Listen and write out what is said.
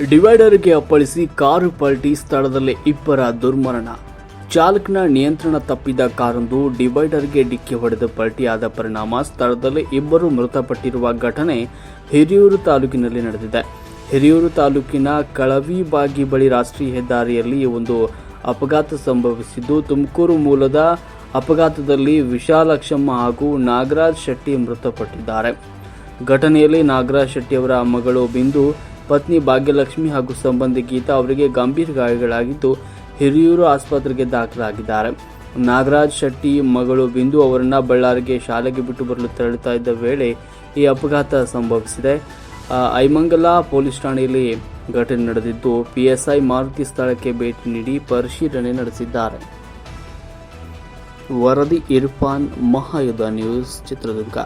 ಡಿವೈಡರ್ಗೆ ಅಪ್ಪಳಿಸಿ car ಪಲ್ಟಿ ಸ್ಥಳದಲ್ಲೇ ಇಬ್ಬರ ದುರ್ಮರಣ. ಚಾಲಕನ ನಿಯಂತ್ರಣ ತಪ್ಪಿದ ಕಾರೊಂದು ಡಿವೈಡರ್ಗೆ ಡಿಕ್ಕಿ ಹೊಡೆದು ಪಲ್ಟಿಯಾದ ಪರಿಣಾಮ ಸ್ಥಳದಲ್ಲೇ ಇಬ್ಬರು ಮೃತಪಟ್ಟಿರುವ ಘಟನೆ ಹಿರಿಯೂರು ತಾಲೂಕಿನಲ್ಲಿ ನಡೆದಿದೆ. ಹಿರಿಯೂರು ತಾಲೂಕಿನ ಕಳವಿಬಾಗಿ ಬಳಿ ರಾಷ್ಟ್ರೀಯ ಹೆದ್ದಾರಿಯಲ್ಲಿ ಒಂದು ಅಪಘಾತ ಸಂಭವಿಸಿದ್ದು, ತುಮಕೂರು ಮೂಲದ ಅಪಘಾತದಲ್ಲಿ ವಿಶಾಲಕ್ಷಮ್ಮ ಹಾಗೂ ನಾಗರಾಜ್ ಶೆಟ್ಟಿ ಮೃತಪಟ್ಟಿದ್ದಾರೆ. ಘಟನೆಯಲ್ಲಿ ನಾಗರಾಜ್ ಶೆಟ್ಟಿಯವರ ಮಗಳು ಬಿಂದು ಪತ್ನಿ ಭಾಗ್ಯಲಕ್ಷ್ಮಿ ಹಾಗೂ ಸಂಬಂಧಿ ಗೀತಾ ಅವರಿಗೆ ಗಂಭೀರ ಗಾಯಗಳಾಗಿದ್ದು ಹಿರಿಯೂರು ಆಸ್ಪತ್ರೆಗೆ ದಾಖಲಾಗಿದ್ದಾರೆ. ನಾಗರಾಜ್ ಶೆಟ್ಟಿ ಮಗಳು ಬಿಂದು ಅವರನ್ನು ಬಳ್ಳಾರಿಗೆ ಶಾಲೆಗೆ ಬಿಟ್ಟು ಬರಲು ತೆರಳುತ್ತಾ ಇದ್ದ ವೇಳೆ ಈ ಅಪಘಾತ ಸಂಭವಿಸಿದೆ. ಐಮಂಗಲ ಪೊಲೀಸ್ ಠಾಣೆಯಲ್ಲಿ ಘಟನೆ ನಡೆದಿದ್ದು ಪಿಎಸ್ಐ ಮಾರುತಿ ಸ್ಥಳಕ್ಕೆ ಭೇಟಿ ನೀಡಿ ಪರಿಶೀಲನೆ ನಡೆಸಿದ್ದಾರೆ. ವರದಿ ಇರ್ಫಾನ್ ಮಹಾಯುಧ ನ್ಯೂಸ್ ಚಿತ್ರದುರ್ಗ.